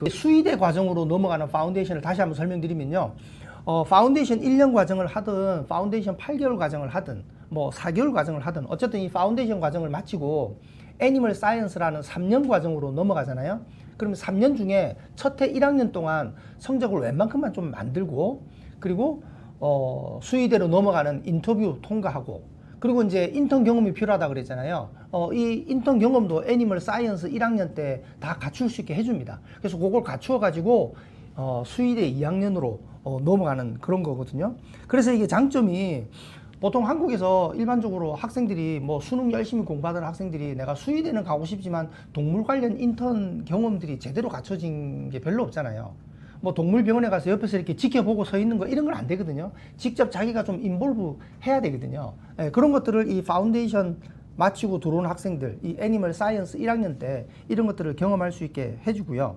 그 수의대 과정으로 넘어가는 파운데이션을 다시 한번 설명드리면요. 어, 파운데이션 1년 과정을 하든 파운데이션 8개월 과정을 하든 뭐 4개월 과정을 하든 어쨌든 이 파운데이션 과정을 마치고 애니멀 사이언스라는 3년 과정으로 넘어가잖아요. 그러면 3년 중에 첫 해 1학년 동안 성적을 웬만큼만 좀 만들고 그리고 어, 수의대로 넘어가는 인터뷰 통과하고 그리고 이제 인턴 경험이 필요하다 그랬잖아요. 어, 이 인턴 경험도 애니멀 사이언스 1학년 때 다 갖출 수 있게 해줍니다. 그래서 그걸 갖추어 가지고 어, 수의대 2학년으로 어, 넘어가는 그런 거거든요. 그래서 이게 장점이 보통 한국에서 일반적으로 학생들이 뭐 수능 열심히 공부하던 학생들이 내가 수의대는 가고 싶지만 동물 관련 인턴 경험들이 제대로 갖춰진 게 별로 없잖아요. 뭐 동물병원에 가서 옆에서 이렇게 지켜보고 서 있는 거 이런 건 안 되거든요. 직접 자기가 좀 인볼브 해야 되거든요. 예, 그런 것들을 이 파운데이션 마치고 들어온 학생들, 이 애니멀 사이언스 1학년 때 이런 것들을 경험할 수 있게 해주고요.